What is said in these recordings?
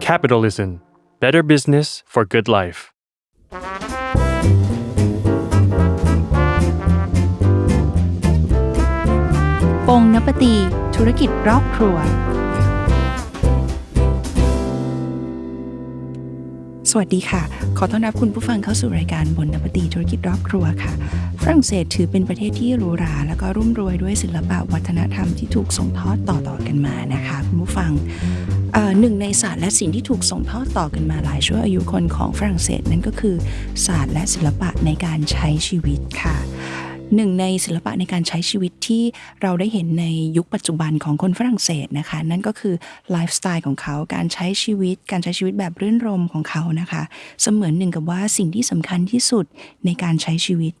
Capitalism Better Business for Good Life ปงนปตี ธุรกิจรอบครัว สวัสดีค่ะ ขอต้อนรับคุณผู้ฟังเข้าสู่รายการบนนปตีธุรกิจรอบครัวค่ะ ฝรั่งเศสถือเป็นประเทศที่หรูหรา และก็รุ่มรวยด้วยศิลปะวัฒนธรรมที่ถูกส่งทอดต่อๆกันมานะคะ คุณผู้ฟังหนึ่งในศาสตร์และสิ่งที่ถูกส่งทอดต่อกันมาหลายชั่วอายุคนของฝรั่งเศสนั่นก็คือศาสตร์และศิลปะในการใช้ชีวิตค่ะ หนึ่งในศิลปะในการใช้ชีวิตที่เราได้เห็นในยุคปัจจุบันของคนฝรั่งเศสนะคะ นั่นก็คือไลฟ์สไตล์ของเขาการใช้ชีวิต การใช้ชีวิตแบบรื่นรมของเขานะคะ เสมือนหนึ่งกับว่าสิ่งที่สำคัญที่สุดในการใช้ชีวิต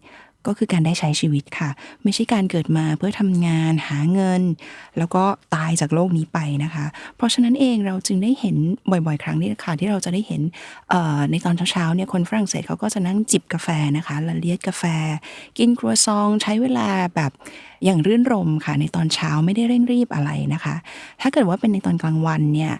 ก็คือการได้ใช้ชีวิตค่ะ ไม่ใช่การเกิดมาเพื่อทำงานหาเงิน แล้วก็ตายจากโลกนี้ไปนะคะ เพราะฉะนั้นเองเราจึงได้เห็นบ่อยๆ ครั้งนี่ค่ะที่เราจะได้เห็นในตอนเช้าๆเนี่ยคนฝรั่งเศสเขาก็จะนั่งจิบกาแฟนะคะละเลียดกาแฟ กินครัวซองใช้เวลาแบบอย่างรื่นรมค่ะ ในตอนเช้าไม่ได้เร่งรีบอะไรนะคะ ถ้าเกิดว่าเป็นในตอนกลางวันเนี่ย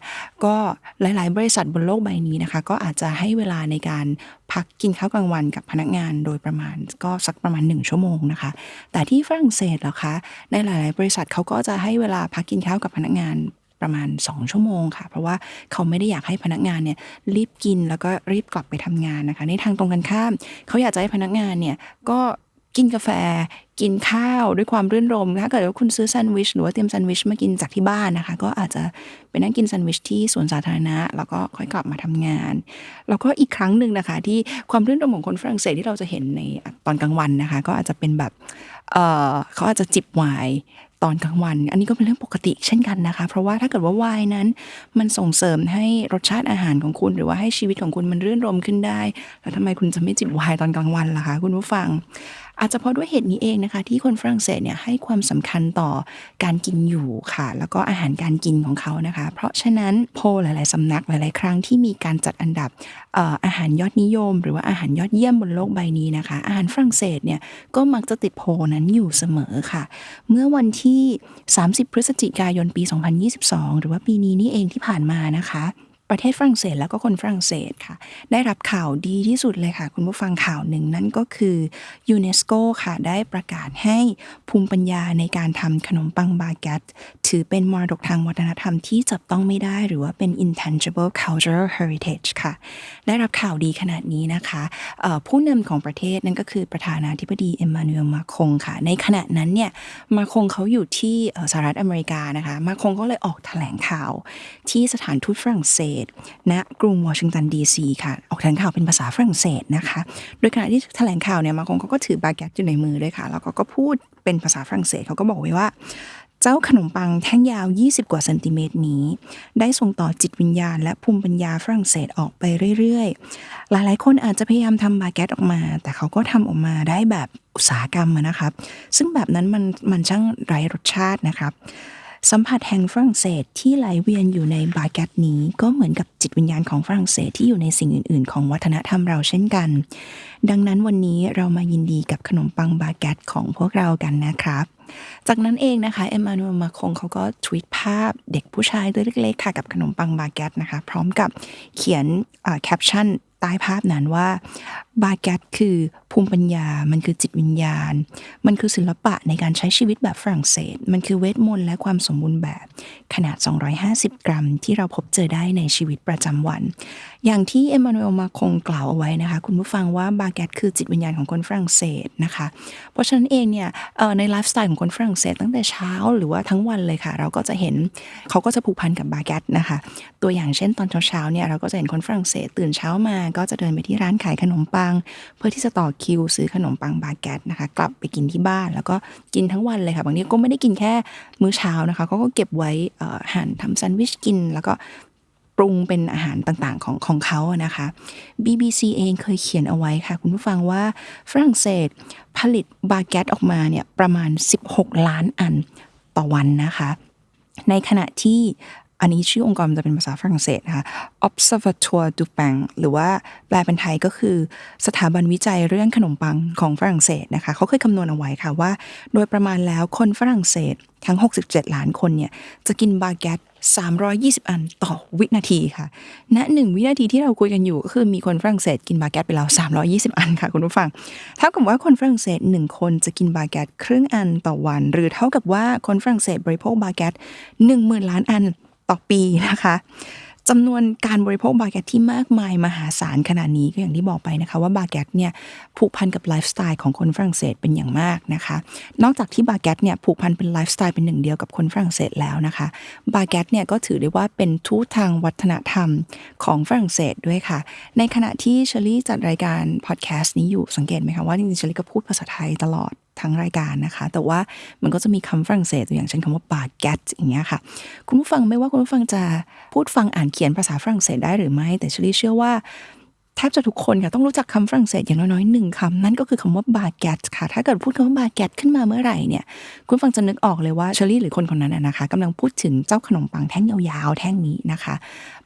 ก็หลาย ๆ บริษัทบนโลกใบนี้นะคะ ก็อาจจะให้เวลาในการพักกินข้าวกลางวันกับพนักงานโดยประมาณก็สักประมาณ 1 ชั่วโมงนะคะ แต่ที่ฝรั่งเศสเหรอคะ ในหลาย ๆ บริษัทเขาก็จะให้เวลาพักกินข้าวกับพนักงานประมาณ 2 ชั่วโมงค่ะ เพราะว่าเขาไม่ได้อยากให้พนักงานเนี่ยรีบกินแล้วก็รีบกลับไปทำงานนะคะ ในทางตรงกันข้าม เขาอยากจะให้พนักงานเนี่ยก็ กินกาแฟ กินข้าวด้วยความรื่นรม ถ้าเกิดว่าคุณซื้อแซนด์วิชหรือว่าเตรียมแซนด์วิชมากินจากที่บ้านนะคะ ก็อาจจะไปนั่งกินแซนด์วิชที่สวนสาธารณะ แล้วก็ค่อยกลับมาทำงาน แล้วก็อีกครั้งหนึ่งนะคะ ที่ความรื่นรมของคนฝรั่งเศสที่เราจะเห็นในตอนกลางวันนะคะ ก็อาจจะเป็นแบบเเขาอาจจะจิบไวน์ตอนกลางวัน อันนี้ก็เป็นเรื่องปกติเช่นกันนะคะ เพราะว่าถ้าเกิดว่าไวน์นั้น มันส่งเสริมให้รสชาติอาหารของคุณ หรือว่าให้ชีวิตของคุณมันรื่นรมขึ้นได้ แล้วทำไมคุณจะไม่จิบไวน์ตอนกลางวันล่ะคะ คุณผู้ฟัง อาจจะเพราะด้วยเหตุนี้เองนะคะ ที่คนฝรั่งเศสเนี่ยให้ความสำคัญต่อการกินอยู่ค่ะ แล้วก็อาหารการกินของเขานะคะ เพราะฉะนั้นโพลหลาย ๆสำนักหลาย ๆ ครั้งที่มีการจัดอันดับอาหารยอดนิยม หรือว่าอาหารยอดเยี่ยมบนโลกใบนี้นะคะ อาหารฝรั่งเศสเนี่ยก็มักจะติดโพนั้นอยู่เสมอค่ะ เมื่อวันที่ 30 พฤศจิกายนปี 2022 หรือว่าปีนี้นี่เองที่ผ่านมานะคะ ประเทศฝรั่งเศสแล้วก็คนฝรั่งเศสค่ะ ได้รับข่าวดีที่สุดเลยค่ะ คุณผู้ฟังข่าวหนึ่งนั่นก็คือยูเนสโกค่ะ ได้ประกาศให้ภูมิปัญญาในการทำขนมปังบาเกตถือเป็นมรดกทางวัฒนธรรมที่จับต้องไม่ได้ หรือว่าเป็น intangible cultural heritage ค่ะ ได้รับข่าวดีขนาดนี้นะคะผู้นำของประเทศนั่นก็คือประธานาธิบดีเอ็มมานูเอลมาคงค่ะ ในขณะนั้นเนี่ยมาคงเขาอยู่ที่สหรัฐอเมริกานะคะ มาคงก็เลยออกแถลงข่าวที่สถานทูตฝรั่งเศสณกรุงวอชิงตันดีซีค่ะออกแถลงข่าวเป็นภาษาฝรั่งเศสนะคะ โดยขณะที่แถลงข่าวเนี่ยมาคงเขาก็ถือบาเกตอยู่ในมือด้วยค่ะ แล้วก็ก็พูดเป็นภาษาฝรั่งเศสเขาก็บอกไว้ว่าเจ้าขนมปังแท่งยาว 20 กว่าเซนติเมตรนี้ ได้ส่งต่อจิตวิญญาณ และภูมิปัญญาฝรั่งเศสออกไปเรื่อยๆ หลายๆ คนอาจจะพยายามทำบาเกตออกมา แต่เขาก็ทำออกมาได้แบบอุตสาหกรรมนะครับ ซึ่งแบบนั้นมันมันช่างไร้รสชาตินะครับ สัมผัสแห่งฝรั่งเศสที่ไหลเวียนอยู่ในบาเกตนี้ ก็เหมือนกับจิตวิญญาณของฝรั่งเศสที่อยู่ในสิ่งอื่น ๆ ของวัฒนธรรมเราเช่นกัน ดังนั้นวันนี้เรามายินดีกับขนมปังบาเกตของพวกเรากันนะครับจากนั้นเองนะคะเอ็มมานูเอลมาคงเขาก็ทวีตภาพเด็กผู้ชายตัวเล็กๆค่ะกับขนมปังบาเกตนะคะ พร้อมกับเขียนแคปชั่น ใต้ภาพนั้นว่า บาแกตคือภูมิปัญญา มันคือจิตวิญญาณ มันคือศิลปะในการใช้ชีวิตแบบฝรั่งเศส มันคือเวทมนต์และความสมบูรณ์แบบ ขนาด 250 กรัมที่เราพบเจอได้ในชีวิตประจำวัน อย่างที่เอ็มมานูเอลมาคงกล่าวเอาไว้นะคะ คุณผู้ฟังว่าบาเกตคือจิตวิญญาณของคนฝรั่งเศสนะคะ เพราะฉะนั้นเองเนี่ยในไลฟ์สไตล์ของคนฝรั่งเศสตั้งแต่เช้าหรือว่าทั้งวันเลยค่ะ เราก็จะเห็นเขาก็จะผูกพันกับบาเกตนะคะ ตัวอย่างเช่นตอนเช้าๆเนี่ยเราก็จะเห็นคนฝรั่งเศสตื่นเช้ามาก็จะเดินไปที่ร้านขายขนมปัง เพื่อที่จะต่อคิวซื้อขนมปังบาเกตนะคะ กลับไปกินที่บ้านแล้วก็กินทั้งวันเลยค่ะบางทีก็ไม่ได้กินแค่มื้อเช้านะคะเขาก็เก็บไว้หั่นทำแซนด์วิชกิน แล้วก็ ปรุงเป็นอาหารต่างๆของของเขาอะนะคะ BBC เองเคยเขียนเอาไว้ค่ะ คุณผู้ฟังว่าฝรั่งเศสผลิตบาเกตออกมาเนี่ยประมาณ 16 ล้านอันต่อวันนะคะ ในขณะที่ อันนี้ชื่อองค์กรมันจะเป็นภาษาฝรั่งเศสนะคะ Observatoire du Pain หรือว่าแปลเป็นไทยก็คือสถาบันวิจัยเรื่องขนมปังของฝรั่งเศสนะคะเขาเคยคำนวณเอาไว้ค่ะว่า โดยประมาณแล้วคนฝรั่งเศสทั้ง 67 ล้านคนเนี่ยจะกินบาเกต320 อันต่อวินาทีค่ะ ณหนึ่งวินาทีที่เราคุยกันอยู่ก็คือมีคนฝรั่งเศสกินบาเกตไปแล้ว 320 อันค่ะคุณผู้ฟัง เท่ากับว่าคนฝรั่งเศสหนึ่งคนจะกินบาเกตครึ่งอันต่อวัน หรือเท่ากับว่าคนฝรั่งเศสบริโภคบาเกต10,000 ล้านอัน ต่อปีนะคะจำนวนการบริโภคบาเกตที่มากมายมหาศาลขนาดนี้ก็อย่างที่บอกไปนะคะ ว่าบาเกตเนี่ยผูกพันกับไลฟ์สไตล์ของคนฝรั่งเศสเป็นอย่างมากนะคะ นอกจากที่บาเกตเนี่ยผูกพันเป็นไลฟ์สไตล์เป็นหนึ่งเดียวกับคนฝรั่งเศสแล้วนะคะ บาเกตเนี่ยก็ถือได้ว่าเป็นทูตทางวัฒนธรรมของฝรั่งเศสด้วยค่ะ ในขณะที่เชอรี่จัดรายการพอดแคสต์นี้อยู่สังเกตไหมคะว่าจริงๆเชอรี่ก็พูดภาษาไทยตลอด ทั้งรายการนะคะ แต่ว่ามันก็จะมีคำฝรั่งเศสอย่างเช่นคำว่าบาเกตอย่างเงี้ยค่ะ คุณผู้ฟังไม่ว่าคุณผู้ฟังจะพูดฟังอ่านเขียนภาษาฝรั่งเศสได้หรือไม่ แต่ชลิเชื่อว่า แทบจะทุกคนค่ะต้องรู้จักคำฝรั่งเศสอย่างน้อยๆหนึ่งคำนั่นก็คือคำว่าบาเกตค่ะ ถ้าเกิดพูดคำว่าบาเกตขึ้นมาเมื่อไหร่เนี่ย คุณฟังจะนึกออกเลยว่าเชอรี่หรือคนคนนั้นนะคะกำลังพูดถึงเจ้าขนมปังแท่งยาวๆ แท่งนี้นะคะ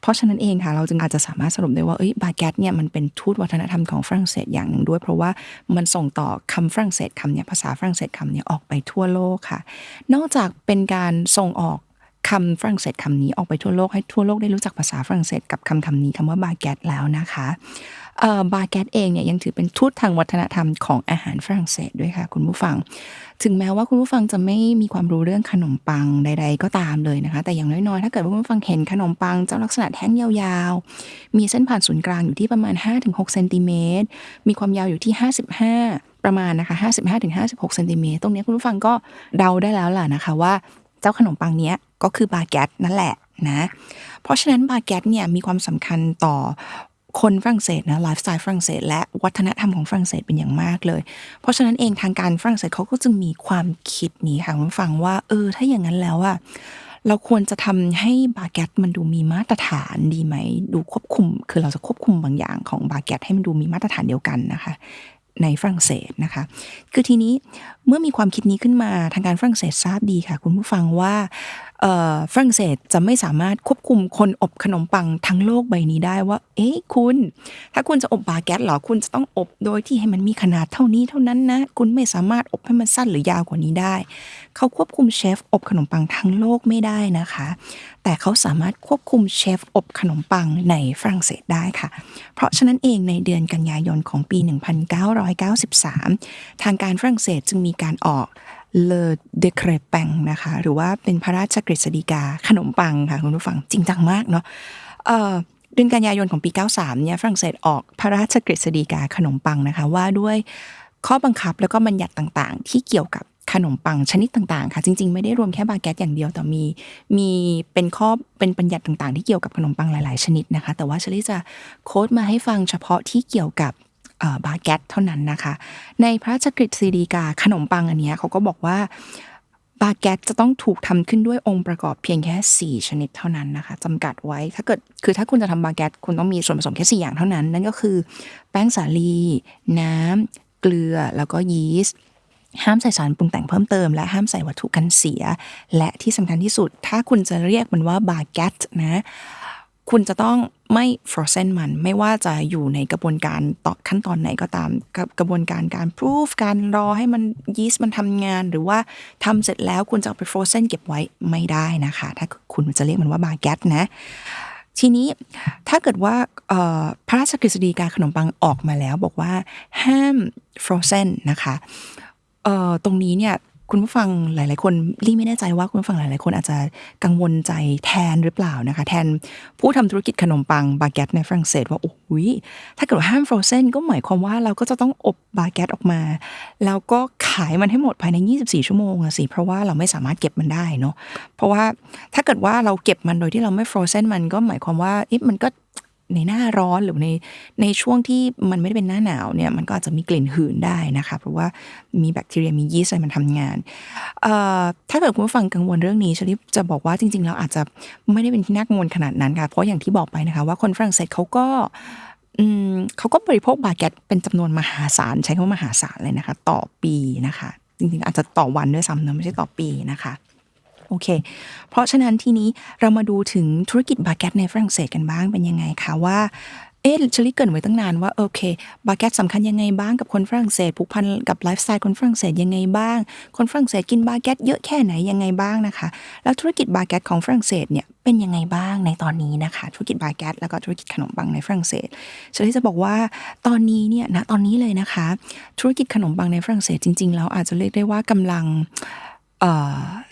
เพราะฉะนั้นเองค่ะ เราจึงอาจจะสามารถสรุปได้ว่าเอ้ยบาเกตเนี่ยมันเป็นทูตวัฒนธรรมของฝรั่งเศสอย่างหนึ่งด้วย เพราะว่ามันส่งต่อคำฝรั่งเศสคำเนี่ยภาษาฝรั่งเศสคำเนี่ยออกไปทั่วโลกค่ะ นอกจากเป็นการส่งออก คำฝรั่งเศสคำนี้ออกไปทั่วโลกให้ทั่วโลกได้รู้จักภาษาฝรั่งเศสกับคำคำนี้คำว่าบาเกตแล้วนะคะบาเกตเองเนี่ยยังถือเป็นทูตทางวัฒนธรรมของอาหารฝรั่งเศสด้วยค่ะคุณผู้ฟัง ถึงแม้ว่าคุณผู้ฟังจะไม่มีความรู้เรื่องขนมปังใด ๆ ก็ตามเลยนะคะ แต่อย่างน้อยๆ ถ้าเกิดว่าคุณผู้ฟังเห็นขนมปังเจ้าลักษณะแท่งยาวๆ มีเส้นผ่านศูนย์กลางอยู่ที่ประมาณ 5-6เซนติเมตร มีความยาวอยู่ที่ 55ประมาณนะคะ 55-56เซนติเมตร ตรงนี้คุณผู้ฟังก็เดาได้แล้วล่ะนะคะว่า จ้าขนมปังเนี้ยก็คือบาเกตนั่นแหละนะ เพราะฉะนั้นบาเกตเนี่ยมีความสำคัญต่อคนฝรั่งเศสนะไลฟ์สไตล์ฝรั่งเศสและวัฒนธรรมของฝรั่งเศสเป็นอย่างมากเลย เพราะฉะนั้นเองทางการฝรั่งเศสเขาก็จึงมีความคิดนี้ค่ะคุณฟังว่า เออ ถ้าอย่างนั้นแล้วอะเราควรจะทำให้บาเกตมันดูมีมาตรฐานดีไหม ดูควบคุม คือเราจะควบคุมบางอย่างของบาเกตให้มันดูมีมาตรฐานเดียวกันนะคะ ในฝรั่งเศสนะคะ คือทีนี้เมื่อมีความคิดนี้ขึ้นมาทางการฝรั่งเศสทราบดีค่ะ คุณผู้ฟังว่า ฝรั่งเศสจะไม่สามารถควบคุมคนอบขนมปังทั้งโลกใบนี้ได้ว่า เอ๊ะคุณ ถ้าคุณจะอบบาเกตหรอคุณจะต้องอบโดยที่ให้มันมีขนาดเท่านี้เท่านั้นนะ คุณไม่สามารถอบให้มันสั้นหรือยาวกว่านี้ได้ เขาควบคุมเชฟอบขนมปังทั้งโลกไม่ได้นะคะ แต่เขาสามารถควบคุมเชฟอบขนมปังในฝรั่งเศสได้ค่ะ เพราะฉะนั้นเองในเดือนกันยายนของปี 1993 ทางการฝรั่งเศสจึงมีการออก เลเดครแปงนะคะ หรือว่าเป็นพระราชกฤษฎีกาขนมปังค่ะคุณผู้ฟังจริงจังมากเนาะเดือนกันยายนของปี 93 เนี่ยฝรั่งเศสออกพระราชกฤษฎีกาขนมปังนะคะ ว่าด้วยข้อบังคับแล้วก็บัญญัติต่างๆ ที่เกี่ยวกับขนมปังชนิดต่างๆ ค่ะ จริง ๆ ไม่ได้รวมแค่บาเกตอย่างเดียวแต่มีมีเป็นข้อเป็นบัญญัติต่างๆ ที่เกี่ยวกับขนมปังหลาย ๆ ชนิดนะคะ แต่ว่าเชลี่จะโค้ดมาให้ฟังเฉพาะที่เกี่ยวกับ บาเกตเท่านั้นนะคะ ในพระราชกฤษฎีกาขนมปังอันนี้เขาก็บอกว่าบาเกตจะต้องถูกทำขึ้นด้วยองค์ประกอบเพียงแค่ 4 ชนิดเท่านั้นนะคะจำกัดไว้ถ้าเกิดคือถ้าคุณจะทำบาเกตคุณต้องมีส่วนผสมแค่ 4 อย่างเท่านั้น นั่นก็คือแป้งสาลี น้ำเกลือแล้วก็ยีสต์ห้ามใส่สารปรุงแต่งเพิ่มเติม และห้ามใส่วัตถุกันเสีย และที่สำคัญที่สุด ถ้าคุณจะเรียกมันว่าบาเกตนะ คุณจะต้อง ไม่ฟรอเซนมันไม่ว่าจะอยู่ในกระบวนการต่อขั้นตอนไหนก็ตามกระบวนการการพรูฟการรอให้มันยีสต์มันทำงาน หรือว่าทำเสร็จแล้วคุณจะเอาไปฟรอเซนเก็บไว้ไม่ได้นะคะ ถ้าคุณจะเรียกมันว่าบาเกตนะ ทีนี้ถ้าเกิดว่าพระราชกฤษฎีกาขนมปังออกมาแล้วบอกว่าห้ามฟรอเซนนะคะตรงนี้เนี่ย คุณผู้ฟังหลาย ๆ คนรี่ไม่แน่ใจว่าคุณผู้ฟังหลาย ๆ คนอาจจะกังวลใจแทนหรือเปล่านะคะ แทนผู้ทำธุรกิจขนมปังบาเกตในฝรั่งเศสว่าโอ้ยถ้าเกิดห้ามฟรอเซนก็หมายความว่าเราก็จะต้องอบบาเกตออกมา แล้วก็ขายมันให้หมดภายใน 24 ชั่วโมงสิ เพราะว่าเราไม่สามารถเก็บมันได้เนาะเพราะว่าถ้าเกิดว่าเราเก็บมันโดยที่เราไม่ฟรอเซนมันก็หมายความว่าอ๊ะมันก็ ในหน้าร้อนหรือในในช่วงที่มันไม่ได้เป็นหน้าหนาวเนี่ยมันก็อาจจะมีกลิ่นหืนได้นะคะเพราะว่ามีแบคทีเรียมียีสต์อะไรมันทำงานถ้าเกิดคุณผู้ฟังกังวลเรื่องนี้ชลิปจะบอกว่าจริง ๆ แล้วอาจจะไม่ได้เป็นที่น่ากังวลขนาดนั้นค่ะเพราะอย่างที่บอกไปนะคะว่าคนฝรั่งเศสเขาก็เขาก็บริโภคบาเกตเป็นจำนวนมหาศาลใช้คำว่ามหาศาลเลยนะคะ ต่อปีนะคะ จริงๆ อาจจะต่อวันด้วยซ้ำนะไม่ใช่ต่อปีนะคะ โอเค เพราะฉะนั้นทีนี้เรามาดูถึงธุรกิจบาเกตในฝรั่งเศสกันบ้างเป็นยังไงคะว่าเอ๊ะชลิเกินไว้ตั้งนานว่าโอเค บาเกตสำคัญยังไงบ้างกับคนฝรั่งเศสผูกพันกับไลฟ์สไตล์คนฝรั่งเศสยังไงบ้าง คนฝรั่งเศสกินบาเกตเยอะแค่ไหนยังไงบ้างนะคะ แล้วธุรกิจบาเกตของฝรั่งเศสเนี่ยเป็นยังไงบ้างในตอนนี้นะคะ ธุรกิจบาเกตแล้วก็ธุรกิจขนมปังในฝรั่งเศสชลิจะบอกว่าตอนนี้เนี่ยณตอนนี้เลยนะคะ ธุรกิจขนมปังในฝรั่งเศสจริง ๆ แล้วอาจจะเรียกได้ว่ากำลัง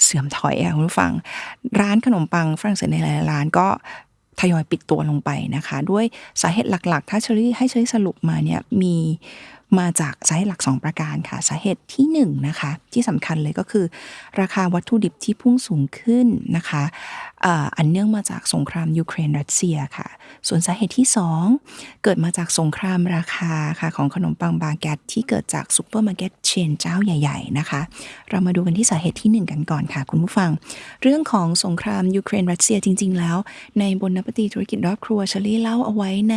เสื่อมถอยอะคุณผู้ฟัง ร้านขนมปังฝรั่งเศสในหลายๆร้านก็ทยอยปิดตัวลงไปนะคะ ด้วยสาเหตุหลักๆ ถ้าเชอรี่ให้เชอรี่สรุปมาเนี่ยมีมาจากสาเหตุหลัก 2 ประการค่ะ สาเหตุที่1นงนะคะที่สำคัญเลยก็คือ ราคาวัตถุดิบที่พุ่งสูงขึ้นนะคะ อันเนื่องมาจากสงครามยูเครนรัสเซียค่ะ ส่วนสาเหตุที่ 2 เกิดมาจากสงครามราคาค่ะของขนมปังบาเกตที่เกิดจากซูเปอร์มาร์เก็ตเชนเจ้าใหญ่ ๆ นะคะ เรามาดูกันที่สาเหตุที่ 1 กันก่อนค่ะ คุณผู้ฟัง เรื่องของสงครามยูเครนรัสเซียจริง ๆ แล้ว ในบนนปฏิธุรกิจรอบครัวเชอรี่เล่าเอาไว้ใน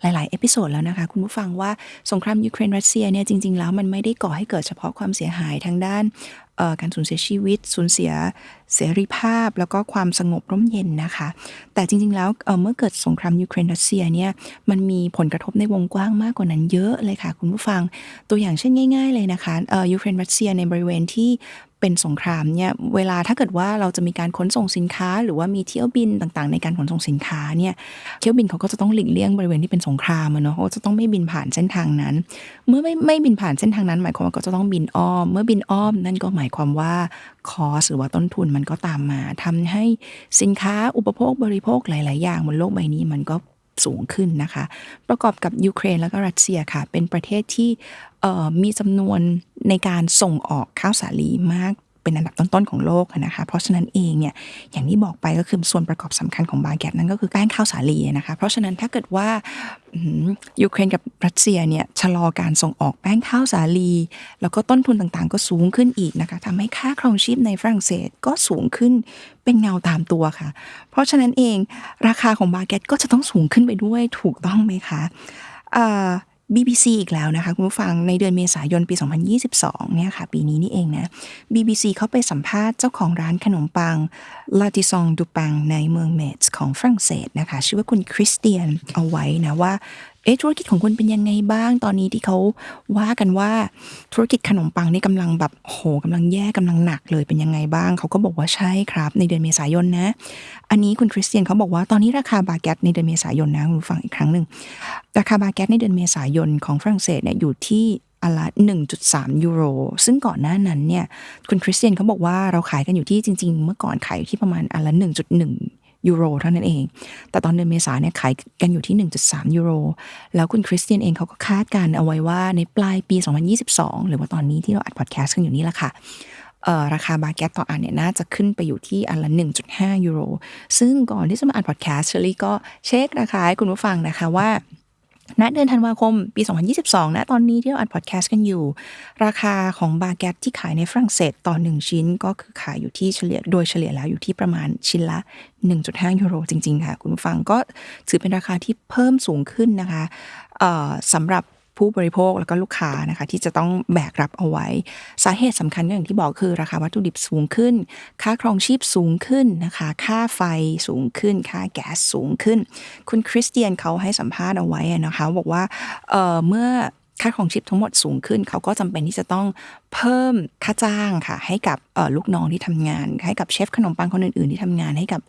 หลาย ๆ เอพิโซดแล้วนะคะ คุณผู้ฟังว่าสงครามยูเครนรัสเซียเนี่ยจริง ๆ แล้วมันไม่ได้ก่อให้เกิดเฉพาะความเสียหายทางด้าน การสูญเสียชีวิต สูญเสียเสรีภาพ แล้วก็ความสงบร่มเย็นนะคะ แต่จริง ๆ แล้วเเมื่อเกิดสงครามยูเครนรัสเซียเนี่ยมันมีผลกระทบในวงกว้างมากกว่านั้นเยอะเลยค่ะ คุณผู้ฟังตัวอย่างเช่นง่าย ๆ เลยนะคะยูเครนรัสเซียในบริเวณที่ เป็นสงครามเนี่ยเวลาถ้าเกิดว่าเราจะมีการขนส่งสินค้า หรือว่ามีเที่ยวบินต่างๆ ในการขนส่งสินค้าเนี่ยเที่ยวบินเขาก็จะต้องหลีกเลี่ยงบริเวณที่เป็นสงครามเนาะเขาจะต้องไม่บินผ่านเส้นทางนั้น เมื่อไม่ไม่บินผ่านเส้นทางนั้น หมายความว่าก็จะต้องบินอ้อม เมื่อบินอ้อมนั่นก็หมายความว่าคอสหรือว่าต้นทุนมันก็ตามมาทำให้สินค้าอุปโภคบริโภคหลาย ๆ อย่างบนโลกใบนี้มันก็ สูงขึ้นนะคะ ประกอบกับยูเครนแล้วก็รัสเซียค่ะ เป็นประเทศที่มีจำนวนในการส่งออกข้าวสาลีมาก เป็นอันดับต้นๆของโลกนะคะ เพราะฉะนั้นเองเนี่ยอย่างที่บอกไปก็คือส่วนประกอบสำคัญของบาเกตนั่นก็คือแป้งข้าวสาลีนะคะ เพราะฉะนั้นถ้าเกิดว่ายูเครนกับรัสเซียเนี่ยชะลอการส่งออกแป้งข้าวสาลี แล้วก็ต้นทุนต่างๆ ก็สูงขึ้นอีกนะคะทำให้ค่าครองชีพในฝรั่งเศสก็สูงขึ้นเป็นเงาตามตัวค่ะ เพราะฉะนั้นเองราคาของบาเกตก็จะต้องสูงขึ้นไปด้วยถูกต้องไหมคะ BBC อีกแล้วนะคะ คุณผู้ฟังในเดือนเมษายนปี 2022 เนี่ยค่ะ ปีนี้นี่เองนะ BBC เขาไปสัมภาษณ์เจ้าของร้านขนมปังลาติซองดูปังในเมืองเมทส์ของฝรั่งเศสนะคะ ชื่อว่าคุณคริสเตียนเอาไว้นะว่า เอ๊ะธุรกิจของคุณเป็นยังไงบ้างตอนนี้ที่เขาว่ากันว่าธุรกิจขนมปังนี่กำลังแบบโหกำลังแย่กำลังหนักเลยเป็นยังไงบ้าง เขาก็บอกว่าใช่ครับ ในเดือนเมษายนนะ อันนี้คุณคริสเตียนเขาบอกว่าตอนนี้ราคาบาเกตในเดือนเมษายนนะคุณผู้ฟังอีกครั้งหนึ่งราคาบาเกตในเดือนเมษายนของฝรั่งเศสเนี่ยอยู่ที่อันละ1.3 ยูโร ซึ่งก่อนหน้านั้นเนี่ยคุณคริสเตียนเขาบอกว่าเราขายกันอยู่ที่จริง ๆ เมื่อก่อนขายอยู่ที่ประมาณอันละ1.1 ยูโรเท่านั้นเอง แต่ตอนเดือนเมษาเนี่ยขายกันอยู่ที่ 1.3 ยูโร แล้วคุณคริสเตียนเองเขาก็คาดการณ์เอาไว้ว่าในปลายปี 2022 หรือว่าตอนนี้ที่เราอัดพอดแคสต์กันอยู่นี่แหละค่ะราคาบาแกตต่ออันเนี่ยน่าจะขึ้นไปอยู่ที่อันละ 1.5 ยูโร ซึ่งก่อนที่จะมาอัดพอดแคสต์เชอรี่ก็เช็คราคาให้คุณผู้ฟังนะคะว่า ณเดือนธันวาคมปี 2022 นะ ตอนนี้ที่เราอัดพอดแคสต์กันอยู่ ราคาของบาแกตที่ขายในฝรั่งเศสต่อ 1 ชิ้น ก็คือขายอยู่ที่เฉลี่ยโดยเฉลี่ยแล้วอยู่ที่ประมาณชิ้นละ 1.5 ยูโรจริง ๆ ค่ะ คุณผู้ฟังก็ถือเป็นราคาที่เพิ่มสูงขึ้นนะคะสำหรับ ผู้บริโภคแล้วก็ลูกค้านะคะที่จะต้องแบกรับเอาไว้ สาเหตุสำคัญอย่างที่บอกคือราคาวัตถุดิบสูงขึ้น ค่าครองชีพสูงขึ้นนะคะ ค่าไฟสูงขึ้น ค่าแก๊สสูงขึ้น คุณคริสเตียนเขาให้สัมภาษณ์เอาไว้นะคะบอกว่าเเมื่อ ค่าครองชีพทั้งหมดสูงขึ้น เขาก็จำเป็นที่จะต้องเพิ่มค่าจ้างค่ะ ให้กับลูกน้องที่ทำงาน ให้กับเชฟขนมปังคนอื่นๆที่ทำงานให้กับ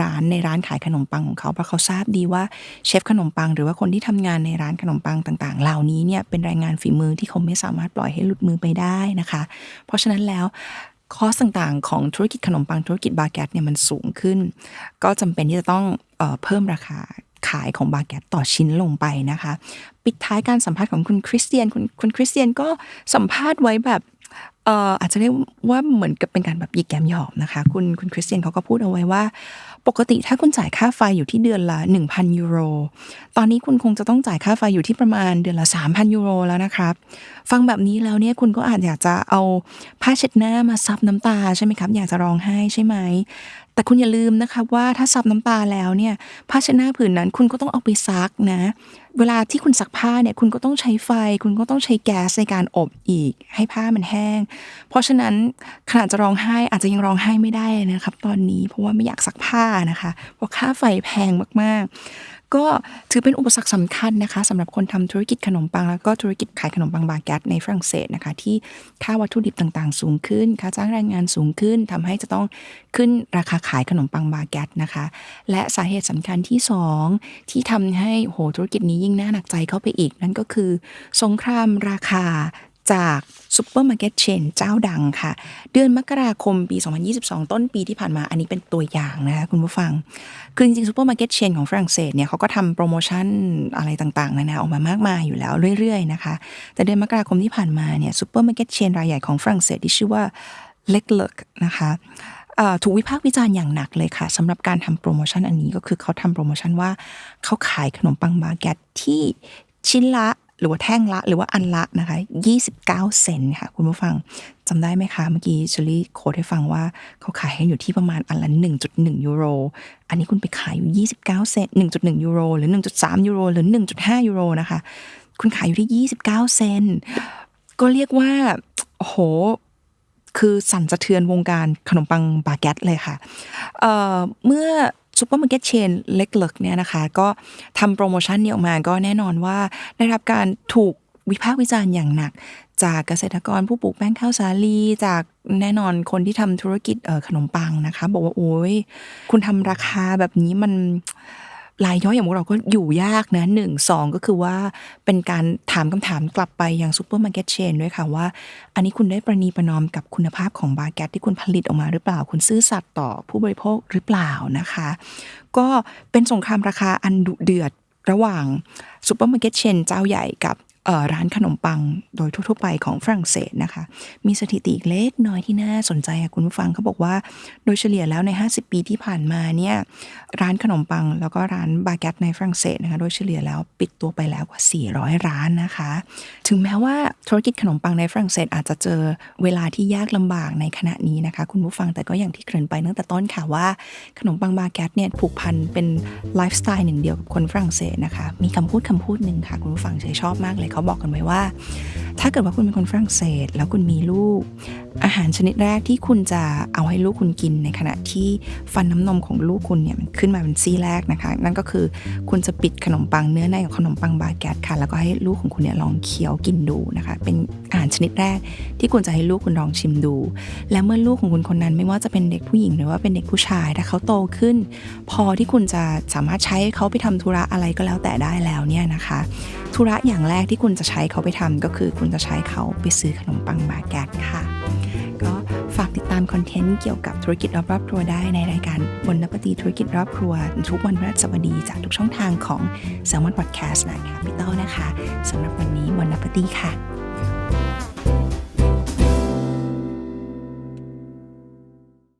ร้านในร้านขายขนมปังของเขาเพราะเขาทราบดีว่าเชฟขนมปัง หรือว่าคนที่ทำงานในร้านขนมปังต่าง ๆ เหล่านี้เนี่ยเป็นแรงงานฝีมือที่เขาไม่สามารถปล่อยให้หลุดมือไปได้นะคะ เพราะฉะนั้นแล้วคอสต่างๆ ของธุรกิจขนมปังธุรกิจบาเกตเนี่ยมันสูงขึ้น ก็จำเป็นที่จะต้องเออเพิ่มราคา ขายของบาแกตต่อชิ้นลงไปนะคะ ปิดท้ายการสัมภาษณ์ของคุณคริสเตียนคุณคุณคริสเตียนก็สัมภาษณ์ไว้แบบเอ่ออาจจะเรียกว่าเหมือนกับเป็นการแบบหยิกแกมหยอกนะคะ คุณคุณคริสเตียนเขาก็พูดเอาไว้ว่า ปกติถ้าคุณจ่ายค่าไฟอยู่ที่เดือนละ 1,000 ยูโร ตอนนี้คุณคงจะต้องจ่ายค่าไฟอยู่ที่ประมาณเดือนละ 3,000 ยูโรแล้วนะครับ ฟังแบบนี้แล้วเนี่ยคุณก็อาจอยากจะเอาผ้าเช็ดหน้ามาซับน้ำตาใช่ไหมครับ อยากจะร้องไห้ใช่ไหม แต่คุณอย่าลืมนะคะว่าถ้าซับน้ำตาแล้วเนี่ยผ้าเช็ดหน้าผืนนั้นคุณก็ต้องเอาไปซักนะ เวลาที่คุณซักผ้าเนี่ยคุณก็ต้องใช้ไฟ คุณก็ต้องใช้แก๊สในการอบอีก ให้ผ้ามันแห้ง เพราะฉะนั้นขนาดจะร้องไห้อาจจะยังร้องไห้ไม่ได้นะครับ ตอนนี้เพราะว่าไม่อยากซักผ้านะคะเพราะค่าไฟแพงมากๆ ก็ถือเป็นอุปสรรคสำคัญนะคะสำหรับคนทำธุรกิจขนมปัง แล้วก็ธุรกิจขายขนมปังบาแกตในฝรั่งเศสนะคะที่ค่าวัตถุดิบต่างๆ สูงขึ้น ค่าจ้างแรงงานสูงขึ้นทำให้จะต้องขึ้นราคาขายขนมปังบาแกตนะคะ และสาเหตุสำคัญที่สองที่ทำให้โหธุรกิจนี้ยิ่งน่าหนักใจเข้าไปอีก นั่นก็คือ สงครามราคา จากซูเปอร์มาร์เก็ตเชนเจ้าดังค่ะ เดือนมกราคมปี 2022 ต้นปีที่ผ่านมาอันนี้เป็นตัวอย่างนะคะคุณผู้ฟัง คือจริงๆซูเปอร์มาร์เก็ตเชนของฝรั่งเศสเนี่ยเขาก็ทำโปรโมชั่นอะไรต่างๆนานาออกมามากมายอยู่แล้วเรื่อยๆนะคะ แต่เดือนมกราคมที่ผ่านมาเนี่ยซูเปอร์มาร์เก็ตเชนรายใหญ่ของฝรั่งเศสที่ชื่อว่าเล็กเลิกนะคะถูกวิพากษ์วิจารณ์อย่างหนักเลยค่ะสำหรับการทำโปรโมชั่นอันนี้ก็คือเขาทำโปรโมชั่นว่าเขาขายขนมปังบาเกตที่ชิ้นละ หรือว่าแท่งละ หรือว่าอันละนะคะ 29 เซนค่ะ คุณผู้ฟังจำได้ไหมคะ เมื่อกี้เชอรี่โค้ดให้ฟังว่าเขาขายกันอยู่ที่ประมาณอันละ 1.1 ยูโร อันนี้คุณไปขายอยู่ 29 เซน1.1 ยูโร หรือ 1.3 ยูโร หรือ 1.5 ยูโรนะคะ คุณขายอยู่ที่ 29 เซนก็เรียกว่าโอ้โหคือสั่นสะเทือนวงการขนมปังบาเกตเลยค่ะเเมื่อ ซูเปอร์มาร์เก็ตเชนเล็กๆเนี่ยนะคะก็ทำโปรโมชั่นนี้ออกมาก็แน่นอนว่าได้รับการถูกวิพากษ์วิจารณ์อย่างหนัก จากเกษตรกรผู้ปลูกแป้งข้าวสาลี จากแน่นอนคนที่ทำธุรกิจขนมปังนะคะ บอกว่าโอ้ยคุณทำราคาแบบนี้มัน รายย่อยอย่างพวกเราก็อยู่ยากนะหนึ่งสองก็คือว่าเป็นการถามคำถามกลับไปยังซูเปอร์มาร์เก็ตเชนด้วยค่ะว่า อันนี้คุณได้ประนีประนอมกับคุณภาพของบาแกตที่คุณผลิตออกมาหรือเปล่า คุณซื่อสัตย์ต่อผู้บริโภคหรือเปล่านะคะ ก็เป็นสงครามราคาอันดุเดือดระหว่างซูเปอร์มาร์เก็ตเชนเจ้าใหญ่กับ ร้านขนมปังโดยทั่วๆไปของฝรั่งเศสนะคะ มีสถิติเล็กน้อยที่น่าสนใจค่ะคุณผู้ฟังเขาบอกว่า โดยเฉลี่ยแล้วใน 50 ปีที่ผ่านมาเนี่ยร้านขนมปังแล้วก็ร้านบาเกตในฝรั่งเศสนะคะโดยเฉลี่ยแล้วปิดตัวไปแล้วกว่า 400 ร้านนะคะ ถึงแม้ว่าธุรกิจขนมปังในฝรั่งเศสอาจจะเจอเวลาที่ยากลำบากในขณะนี้นะคะ คุณผู้ฟังแต่ก็อย่างที่เกริ่นไปตั้งแต่ต้นค่ะว่าขนมปังบาเกตเนี่ยผูกพันเป็นไลฟ์สไตล์หนึ่งเดียวกับคนฝรั่งเศสนะคะมีคำพูดคำพูดหนึ่งค่ะคุณผู้ฟังเฉยชอบมากเลยเขาบอกกันไว้ว่า ถ้าเกิดว่าคุณเป็นคนฝรั่งเศส แล้วคุณมีลูก อาหารชนิดแรกที่คุณจะเอาให้ลูกคุณกินในขณะที่ฟันน้ำนมของลูกคุณเนี่ยมันขึ้นมาเป็นซี่แรกนะคะ นั่นก็คือคุณจะปิดขนมปังเนื้อในกับขนมปังบาเกตค่ะ แล้วก็ให้ลูกของคุณเนี่ยลองเคี้ยวกินดูนะคะ เป็นอาหารชนิดแรก ที่คุณจะให้ลูกคุณลองชิมดู และเมื่อลูกของคุณคนนั้น ไม่ว่าจะเป็นเด็กผู้หญิงหรือว่าเป็นเด็กผู้ชายถ้าเขาโตขึ้น พอที่คุณจะสามารถใช้เขาไปทำธุระอะไรก็แล้วแต่ได้แล้วเนี่ยนะคะ ธุระอย่างแรกที่คุณคุณจะใช้เขาไปทำก็คือคุณจะใช้เขาไปซื้อขนมปังมาแกตค่ะ ก็ฝากติดตามคอนเทนต์เกี่ยวกับธุรกิจรอบรับครัวได้ในรายการบนนปฏิธุรกิจรอบครัว ทุกวันพฤหัสบดีจากทุกช่องทางของ s ซ l m o n Podcast และ Capital นะคะสำหรับวันนี้บนนปฏิค่ะ